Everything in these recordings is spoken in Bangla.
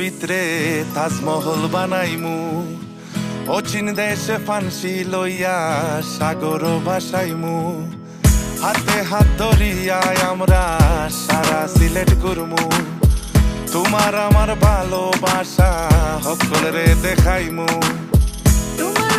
ভিতরে তাজমহল বানাইমু। অচিন দেশে ফান্সি লইয়া হাতে হাত ধরিয়ায় আমরা সারা সিলেট করমু তোমার আমার ভালোবাসা সকল রে দেখাইমু। তোমার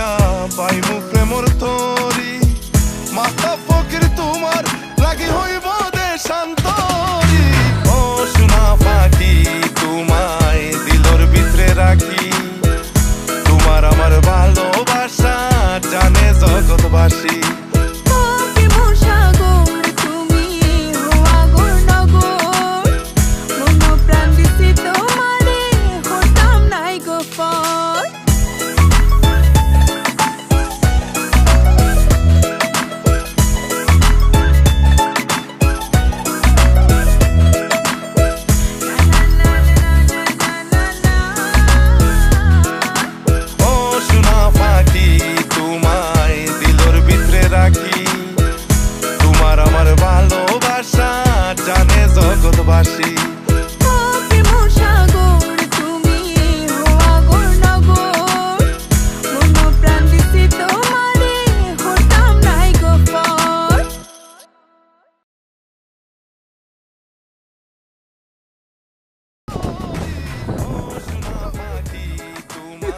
মিশাইয়া পাইমু প্রেমর তরি। মাথা ফকির, তোমার লাগি হইব দেশান্তরি। ও সোনা পাখি, তোমায় দিলর ভিতরে রাখি। তোমার আমার ভালোবাসা, জানে জগৎবাসী।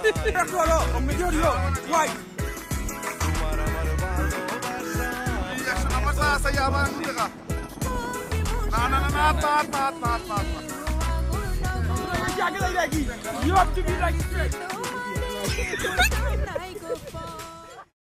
Eccolo, guai. You have to be like straight.